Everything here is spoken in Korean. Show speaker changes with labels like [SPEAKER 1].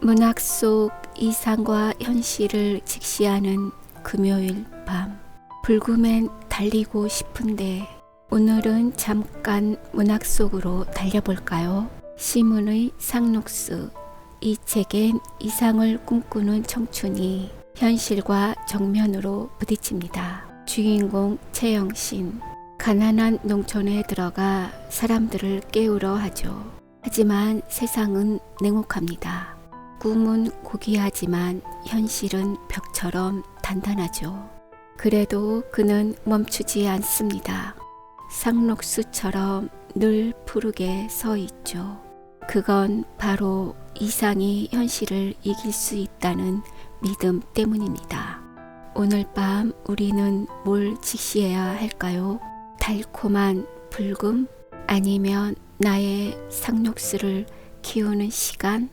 [SPEAKER 1] 문학 속 이상과 현실을 직시하는 금요일 밤. 불금엔 달리고 싶은데 오늘은 잠깐 문학 속으로 달려볼까요? 시문의 상록수. 이 책엔 이상을 꿈꾸는 청춘이 현실과 정면으로 부딪힙니다. 주인공 최영신. 가난한 농촌에 들어가 사람들을 깨우러 하죠. 하지만 세상은 냉혹합니다. 꿈은 고귀하지만 현실은 벽처럼 단단하죠. 그래도 그는 멈추지 않습니다. 상록수처럼 늘 푸르게 서 있죠. 그건 바로 이상이 현실을 이길 수 있다는 믿음 때문입니다. 오늘 밤 우리는 뭘 직시해야 할까요? 달콤한 불금? 아니면 나의 상록수를 키우는 시간?